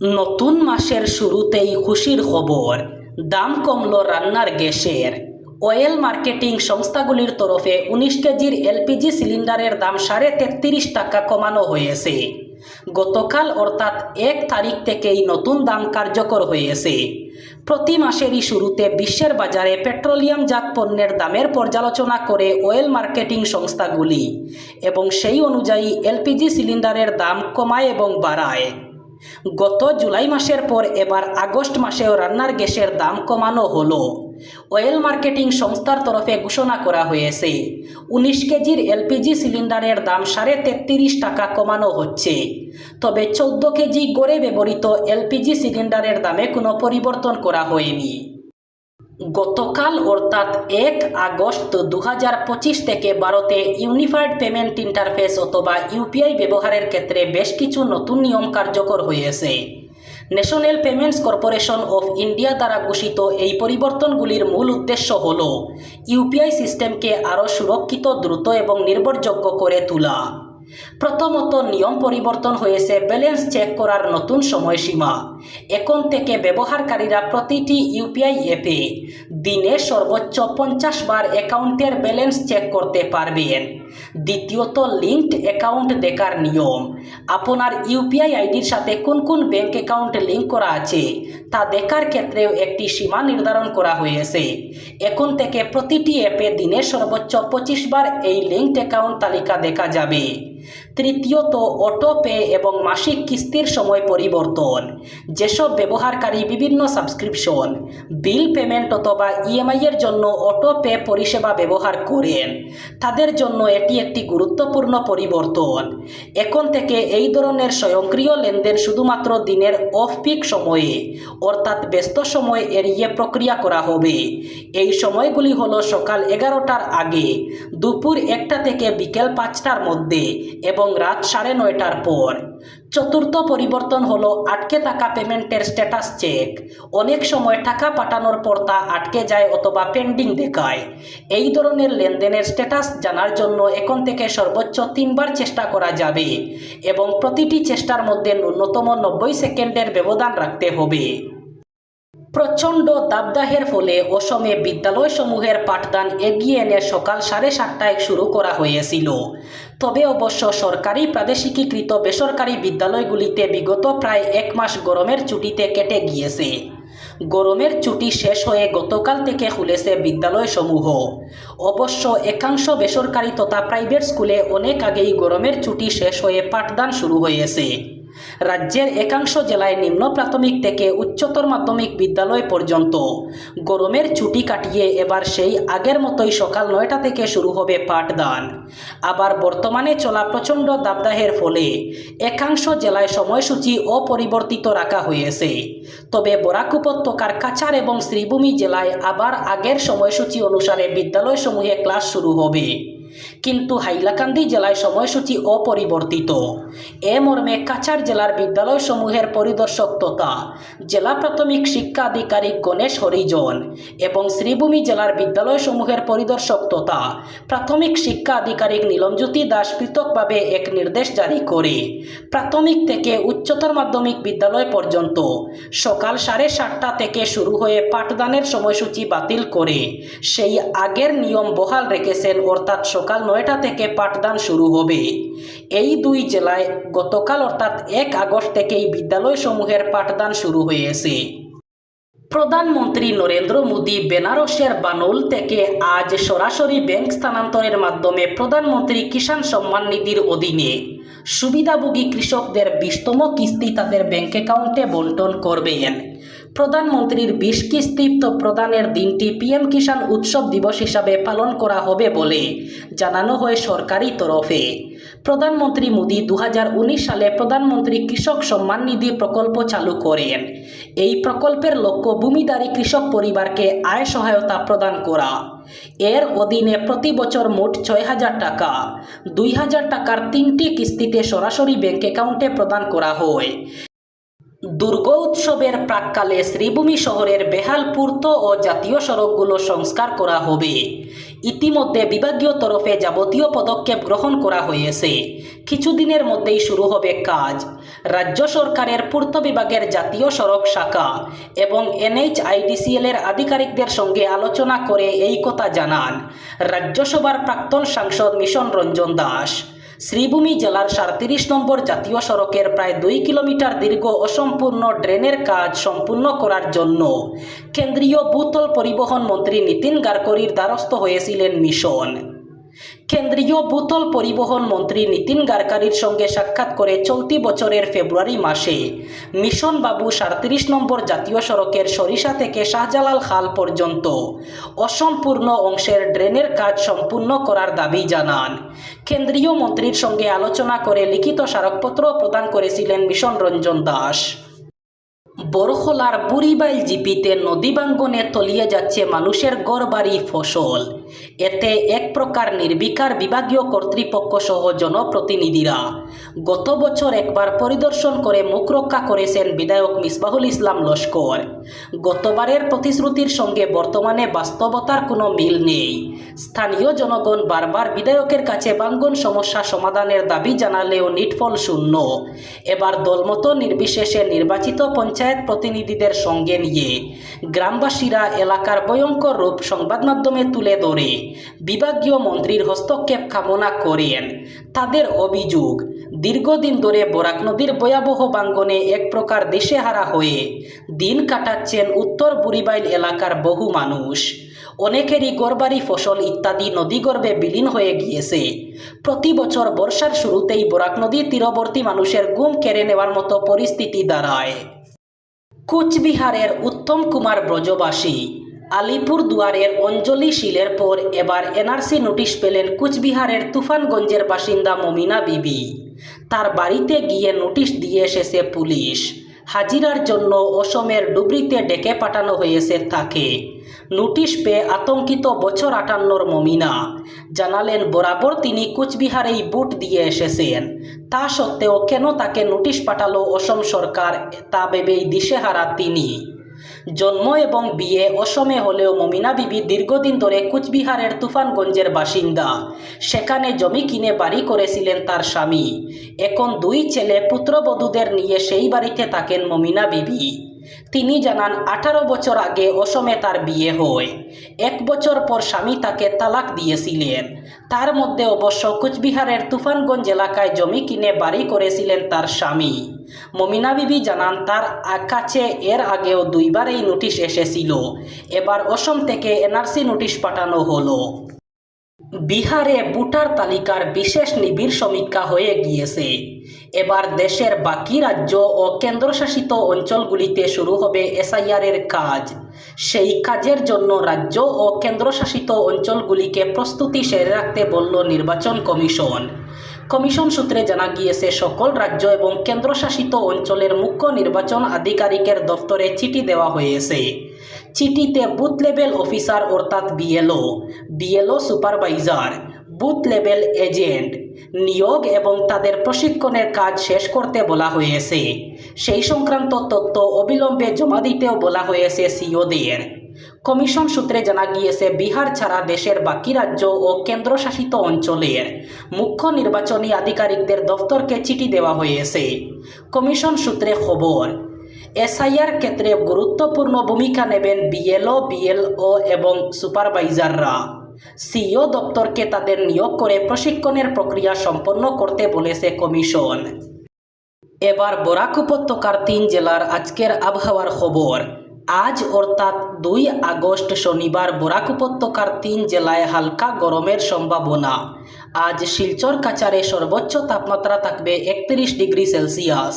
নতুন মাসের শুরুতেই খুশির খবর। দাম কমল রান্নার গ্যাসের। অয়েল মার্কেটিং সংস্থাগুলির তরফে উনিশ কেজির এলপিজি সিলিন্ডারের দাম সাড়ে তেত্রিশ টাকা কমানো হয়েছে। গতকাল অর্থাৎ এক তারিখ থেকেই নতুন দাম কার্যকর হয়েছে। প্রতি মাসেরই শুরুতে বিশ্বের বাজারে পেট্রোলিয়ামজাত পণ্যের দামের পর্যালোচনা করে অয়েল মার্কেটিং সংস্থাগুলি এবং সেই অনুযায়ী এলপিজি সিলিন্ডারের দাম কমায় এবং বাড়ায়। গত জুলাই মাসের পর এবার আগস্ট মাসেও রান্নার গ্যাসের দাম কমানো হলো। অয়েল মার্কেটিং সংস্থার তরফে ঘোষণা করা হয়েছে, উনিশ কেজির এলপিজি সিলিন্ডারের দাম সাড়ে তেত্রিশ টাকা কমানো হচ্ছে। তবে চৌদ্দ কেজি গড়ে ব্যবহৃত এলপিজি সিলিন্ডারের দামে কোনো পরিবর্তন করা হয়নি। গতকাল অর্থাৎ এক আগস্ট দু হাজার পঁচিশ থেকে ভারতে ইউনিফাইড পেমেন্ট ইন্টারফেস অথবা ইউপিআই ব্যবহারের ক্ষেত্রে বেশ কিছু নতুন নিয়ম কার্যকর হয়েছে। National payments corporation of India দ্বারা ঘোষিত এই পরিবর্তনগুলির মূল উদ্দেশ্য হল, ইউপিআই সিস্টেমকে আরও সুরক্ষিত, দ্রুত এবং নির্ভরযোগ্য করে তোলা। প্রথমত নিয়ম পরিবর্তন হয়েছে ব্যালেন্স চেক করার নতুন সময়সীমা। এখন থেকে ব্যবহারকারীরা প্রতিটি ইউপিআই অ্যাপে দিনে সর্বোচ্চ পঞ্চাশ বার অ্যাকাউন্টের ব্যালেন্স চেক করতে পারবেন। দ্বিতীয়ত লিঙ্কড অ্যাকাউন্ট দেখার নিয়ম। আপনার ইউপিআই আইডির সাথে কোন কোন ব্যাঙ্ক অ্যাকাউন্ট লিঙ্ক করা আছে, তা দেখার ক্ষেত্রেও একটি সীমা নির্ধারণ করা হয়েছে। এখন থেকে প্রতিটি অ্যাপে দিনে সর্বোচ্চ পঁচিশ বার এই লিঙ্কড অ্যাকাউন্ট তালিকা দেখা যাবে। তৃতীয়ত অটো পে এবং মাসিক কিস্তির সময় পরিবর্তন। যেসব ব্যবহারকারী বিভিন্ন সাবস্ক্রিপশন, বিল পেমেন্ট অথবা ইএমআই এর জন্য অটো পে পরিষেবা ব্যবহার করেন, তাদের জন্য এটি একটি গুরুত্বপূর্ণ পরিবর্তন। এখন থেকে এই ধরনের স্বয়ংক্রিয় লেনদেন শুধুমাত্র দিনের অফ পিক সময়ে, অর্থাৎ ব্যস্ত সময় এড়িয়ে প্রক্রিয়া করা হবে। এই সময়গুলি হলো সকাল এগারোটার আগে, দুপুর একটা থেকে বিকেল পাঁচটার মধ্যে এবং রাত সাড়ে নয়টার পর। চতুর্থ পরিবর্তন হলো আটকে থাকা পেমেন্টের স্ট্যাটাস চেক অনেক সময় টাকা পাঠানোর পর তা আটকে যায় অথবা পেন্ডিং দেখায়। এই ধরনের লেনদেনের স্ট্যাটাস জানার জন্য এখন থেকে সর্বোচ্চ তিনবার চেষ্টা করা যাবে এবং প্রতিটি চেষ্টার মধ্যে ন্যূনতম নব্বই সেকেন্ডের ব্যবধান রাখতে হবে। প্রচণ্ড দাবদাহের ফলে অসমে বিদ্যালয়সমূহের পাঠদান এগিয়ে এনে সকাল সাড়ে সাতটায় শুরু করা হয়েছিল। তবে অবশ্য সরকারি প্রাদেশিকীকৃত বেসরকারি বিদ্যালয়গুলিতে বিগত প্রায় এক মাস গরমের ছুটিতে কেটে গিয়েছে। গরমের ছুটি শেষ হয়ে গতকাল থেকে খুলেছে বিদ্যালয়সমূহ। অবশ্য একাংশ বেসরকারি তথা প্রাইভেট স্কুলে অনেক আগেই গরমের ছুটি শেষ হয়ে পাঠদান শুরু হয়েছে। রাজ্যের একাংশ জেলায় নিম্ন প্রাথমিক থেকে উচ্চতর মাধ্যমিক বিদ্যালয় পর্যন্ত। গরমের ছুটি কাটিয়ে এবার সেই আগের মতোই সকাল নয়টা থেকে শুরু হবে পাঠদান। আবার বর্তমানে চলা প্রচণ্ড দাবদাহের ফলে একাংশ জেলায় সময়সূচি অপরিবর্তিত রাখা হয়েছে। তবে বরাক উপত্যকার কাছাড় এবং শ্রীভূমি জেলায় আবার আগের সময়সূচি অনুসারে বিদ্যালয়সমূহে ক্লাস শুরু হবে। কিন্তু হাইলাকান্দি জেলায় সময়সূচি অপরিবর্তিত। এ মর্মে কাছাড় জেলার বিদ্যালয়সমূহের পরিদর্শক তথা জেলা প্রাথমিক শিক্ষা আধিকারিক গণেশ হরিজন এবং শ্রীভূমি জেলার বিদ্যালয়সমূহের পরিদর্শক তথা প্রাথমিক শিক্ষা আধিকারিক নীলমজ্যোতি দাস পৃথকভাবে এক নির্দেশ জারি করে। প্রাথমিক থেকে উচ্চতর মাধ্যমিক বিদ্যালয় পর্যন্ত সকাল সাড়ে সাতটা থেকে শুরু হয়ে পাঠদানের সময়সূচি বাতিল করে সেই আগের নিয়ম বহাল রেখেছেন অর্থাৎ সকাল নয়টা থেকে পাঠদান শুরু হবে। এই দুই জেলায় গতকাল অর্থাৎ এক আগস্ট থেকেই বিদ্যালয়সমূহের পাঠদান শুরু হয়েছে। প্রধানমন্ত্রী নরেন্দ্র মোদী বেনারসের বানুল থেকে আজ সরাসরি ব্যাংক স্থানান্তরের মাধ্যমে প্রধানমন্ত্রী কিষাণ সম্মান নিধির অধীনে সুবিধাভোগী কৃষকদের বিশতম কিস্তি তাদের ব্যাংক অ্যাকাউন্টে বন্টন করবেন। প্রধানমন্ত্রীর বিশ কিস্তি প্রদানের দিনটি পিএম কিষাণ উৎসব দিবস হিসাবে পালন করা হবে বলে জানানো হয় সরকারি তরফে। প্রধানমন্ত্রী মোদী দু সালে প্রধানমন্ত্রী কৃষক সম্মান নিধি প্রকল্প চালু করেন। এই প্রকল্পের লক্ষ্য ভূমিদারী কৃষক পরিবারকে আয় সহায়তা প্রদান করা। এর অধীনে প্রতি বছর মোট ছয় হাজার টাকা, দুই হাজার টাকার তিনটি কিস্তিতে সরাসরি ব্যাংক অ্যাকাউন্টে প্রদান করা হয়। দুর্গ উৎসবের প্রাককালে শ্রীভূমি শহরের বেহাল পূর্ত ও জাতীয় সড়কগুলো সংস্কার করা হবে। ইতিমধ্যে বিভাগীয় তরফে যাবতীয় পদক্ষেপ গ্রহণ করা হয়েছে। কিছুদিনের মধ্যেই শুরু হবে কাজ। রাজ্য সরকারের পূর্ত বিভাগের জাতীয় সড়ক শাখা এবং এনএইচআইডিসিএল এর আধিকারিকদের সঙ্গে আলোচনা করে এই কথা জানান। রাজ্যসভার প্রাক্তন সাংসদ মিশন রঞ্জন দাস। শ্রীভূমি জেলার সাঁত্রিশ নম্বর জাতীয় সড়কের প্রায় দুই কিলোমিটার দীর্ঘ অসম্পূর্ণ ড্রেনের কাজ সম্পূর্ণ করার জন্য কেন্দ্রীয় ভূতল পরিবহন মন্ত্রী নীতিন গাডকরির দ্বারস্থ হয়েছিলেন মিশন। কেন্দ্রীয় ভূতল পরিবহন মন্ত্রী নীতিন গাডকারির সঙ্গে সাক্ষাৎ করে চলতি বছরের ফেব্রুয়ারি মাসে। মিশন বাবু সাঁত্রিশ নম্বর জাতীয় সড়কের সরিষা থেকে শাহজালাল খাল পর্যন্ত। অসম্পূর্ণ অংশের ড্রেনের কাজ সম্পূর্ণ করার দাবি জানান। কেন্দ্রীয় মন্ত্রীর সঙ্গে আলোচনা করে লিখিত স্মারকপত্র প্রদান করেছিলেন মিশন রঞ্জন দাস। বরখলার পুরিবাইল জিপিতে নদী বাঙ্গনে তলিয়ে যাচ্ছে মানুষের গড়বাড়ি ফসল। এতে এক প্রকার নির্বিকার বিভাগীয় কর্তৃপক্ষ সহ জনপ্রতিনিধিরা গত বছর একবার পরিদর্শন করে মুখ রক্ষা করেছেন বিধায়ক মিসবাহুল ইসলাম লস্কর। গতবারের প্রতিশ্রুতির সঙ্গে বর্তমানে বাস্তবতার কোনো মিল নেই। স্থানীয় জনগণ বারবার বিধায়কের কাছে বাঙ্গন সমস্যা সমাধানের দাবি জানালেও নিটফল শূন্য। এবার দলমত নির্বিশেষে নির্বাচিত পঞ্চায়েত প্রতিনিধিদের সঙ্গে নিয়ে গ্রামবাসীরা এলাকার ভয়ঙ্কর রূপ সংবাদ মাধ্যমে তুলে ধরে। বিভাগীয় মন্ত্রীর হস্তক্ষেপ কামনা করেন। তাদের অভিযোগ দীর্ঘদিন ধরে বরাক নদীর ভয়াবহ বাঙ্গনে এক প্রকার দিশেহারা হয়ে দিন কাটাচ্ছেন উত্তর বুড়িবাইল এলাকার বহু মানুষ। অনেকেরই গড়বাড়ি ফসল ইত্যাদি নদীগর্ভে বিলীন হয়ে গিয়েছে। প্রতি বছর বর্ষার শুরুতেই বরাক নদীর তীরবর্তী মানুষের গুম কেড়ে নেওয়ার মতো পরিস্থিতি দাঁড়ায়। কুচবিহারের উত্তম কুমার ব্রজবাসী আলিপুর দুয়ারের অঞ্জলি শিলের পর এবার এনআরসি নোটিশ পেলেন কুচবিহারের তুফানগঞ্জের বাসিন্দা মমিনা বিবি। তার বাড়িতে গিয়ে নোটিশ দিয়ে এসেছে পুলিশ। হাজিরার জন্য অসমের ডুবরিতে ডেকে পাঠানো হয়েছে তাকে। নোটিশ পেয়ে আতঙ্কিত বছর আটান্নর মমিনা। জানালেন, বরাবর তিনি কুচবিহারেই বুট দিয়ে এসেছেন। তা সত্ত্বেও কেন তাকে নোটিশ পাঠালো অসম সরকার, তা ভেবেই দিশেহারা তিনি। জন্ম এবং বিয়ে অসমে হলেও মমিনা বিবি দীর্ঘদিন ধরে কুচবিহারের তুফানগঞ্জের বাসিন্দা। সেখানে জমি কিনে বাড়ি করেছিলেন তার স্বামী। এখন দুই ছেলে পুত্রবধূদের নিয়ে সেই বাড়িতে থাকেন মমিনা বিবি। তিনি জানান, আঠারো বছর আগে অসমে তার বিয়ে হয়। এক বছর পর স্বামী তাকে তালাক দিয়েছিলেন। তার মধ্যে অবশ্য কুচবিহারের তুফানগঞ্জ এলাকায় জমি কিনে বাড়ি করেছিলেন তার স্বামী। মমিনা বিবি জানান, তার কাছে এর আগেও দুইবার এই নোটিশ এসেছিল। এবার অসম থেকে এনআরসি নোটিশ পাঠানো হলো। বিহারে ভোটার তালিকার বিশেষ নিবিড় সমীক্ষা হয়ে গিয়েছে। এবার দেশের বাকি রাজ্য ও কেন্দ্রশাসিত অঞ্চলগুলিতে শুরু হবে এসআইআরের কাজ। সেই কাজের জন্য রাজ্য ও কেন্দ্রশাসিত অঞ্চলগুলিকে প্রস্তুতি সেরে রাখতে বলল নির্বাচন কমিশন। কমিশন সূত্রে জানা গিয়েছে, সকল রাজ্য এবং কেন্দ্রশাসিত অঞ্চলের মুখ্য নির্বাচন আধিকারিকের দফতরে চিঠি দেওয়া হয়েছে। চিঠিতে বুথ লেভেল অফিসার অর্থাৎ BLO BLO supervisor booth level agent নিয়োগ এবং তাদের প্রশিক্ষণের কাজ শেষ করতে বলা হয়েছে। সেই সংক্রান্ত তথ্য অবিলম্বে জমা দিতেও বলা হয়েছে সিওদের কমিশন সূত্রে জানা গিয়েছে, বিহার ছাড়া দেশের বাকি রাজ্য ও কেন্দ্রশাসিত অঞ্চলের মুখ্য নির্বাচনী আধিকারিকদের দফতরকে চিঠি দেওয়া হয়েছে। কমিশন সূত্রে খবর এসআইআর ক্ষেত্রে গুরুত্বপূর্ণ ভূমিকা নেবেন বিএলও বিএলও এবং সুপারভাইজাররা। সিইও দপ্তরকে তাদের নিয়োগ করে প্রশিক্ষণের প্রক্রিয়া সম্পন্ন করতে বলেছে কমিশন। এবার বরাক উপত্যকার তিন জেলার আজকের আবহাওয়ার খবর। আজ অর্থাৎ দুই আগস্ট শনিবার বরাক উপত্যকার তিন জেলায় হালকা গরমের সম্ভাবনা। আজ শিলচর কাচারে সর্বোচ্চ তাপমাত্রা থাকবে একত্রিশ ডিগ্রি সেলসিয়াস।